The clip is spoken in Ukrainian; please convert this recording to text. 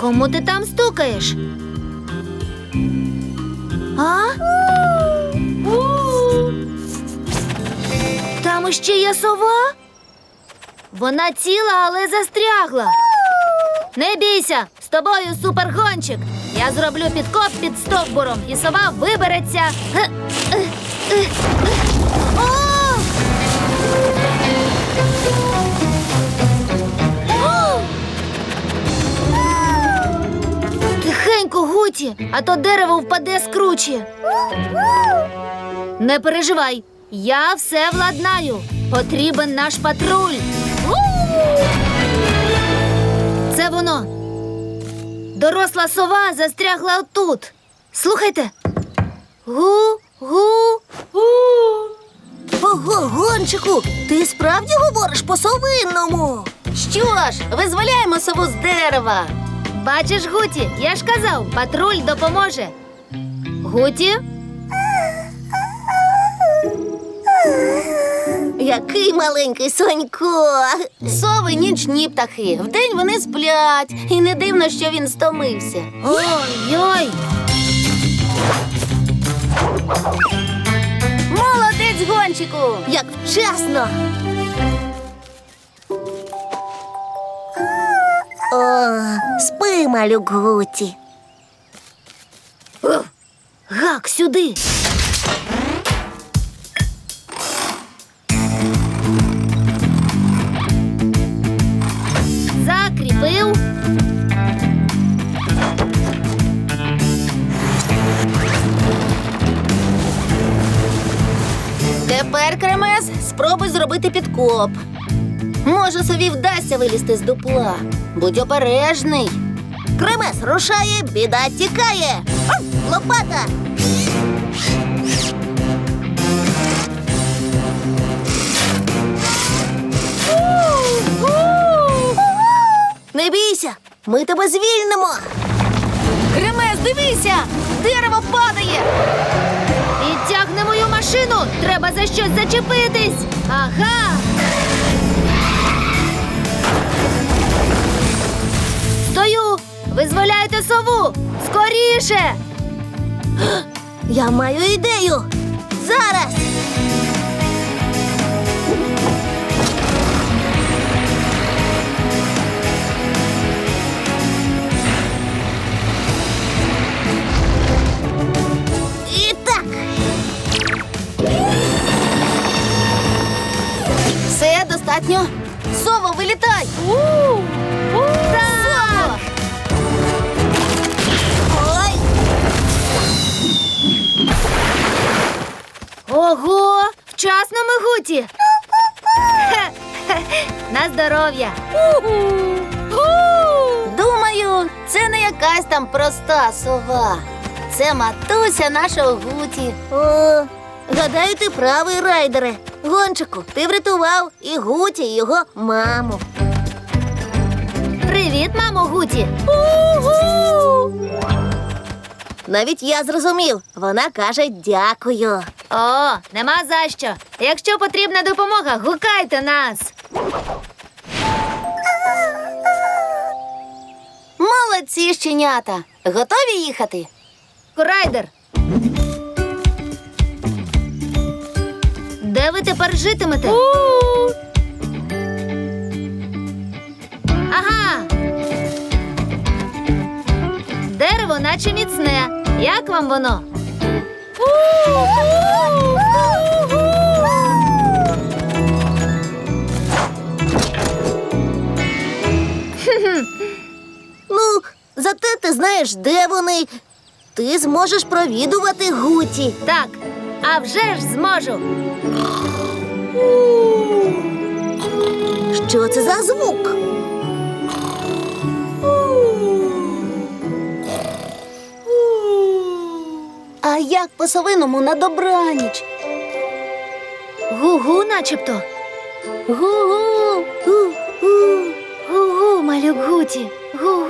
Кому ти там стукаєш? А? Там іще є сова? Вона ціла, але застрягла. Не бійся, з тобою супергончик. Я зроблю підкоп під стовбуром, і сова вибереться. Тихенько, а то дерево впаде з кручі. Не переживай, я все владнаю. Потрібен наш патруль. Це воно. Доросла сова застрягла отут. Слухайте. Гу, гу, гу. Ого, гончику, ти справді говориш по-совинному? Що ж, визволяємо сову з дерева. Бачиш, Гуті, я ж казав, патруль допоможе. Гуті, Який маленький сонько. Сови нічні птахи. Вдень вони сплять, і не дивно, що він стомився. ой-ой. Молодець, гончику! Як вчасно. Малюк Гуті. Гак сюди. Закріпив. Тепер кремес спробуй зробити підкоп. Може, сові вдасться вилізти з дупла. Будь обережний. Кремес рушає, біда тікає. Лопата. Не бійся, ми тебе звільнимо. Кремес, дивися! Дерево падає! Підтягни мою машину. Треба за щось зачепитись. Ага. Скоріше. Я маю ідею. Зараз. І так. Все достатньо. Сово, вилітай! Так. Вчасно гуті. На здоров'я. Думаю, це не якась там проста сова. Це матуся нашого гуті. О, гадаю, ти правий райдере. Гончику, ти врятував і Гуті, і його маму. Привіт, мамо Гуті. Навіть я зрозумів. Вона каже дякую. О, нема за що. Якщо потрібна допомога, гукайте нас. Молодці щенята. Готові їхати? Райдер. Де ви тепер житимете? Ага. Дерево наче міцне. Як вам воно? Зате ти знаєш, де вони. Ти зможеш провідувати Гуті. Так, а вже ж зможу. Що це за звук? А як по совиному на добраніч? Гу-гу, начебто. Гу-гу. Гу-гу. Гу-гу, малюк Гуті. Гу-гу.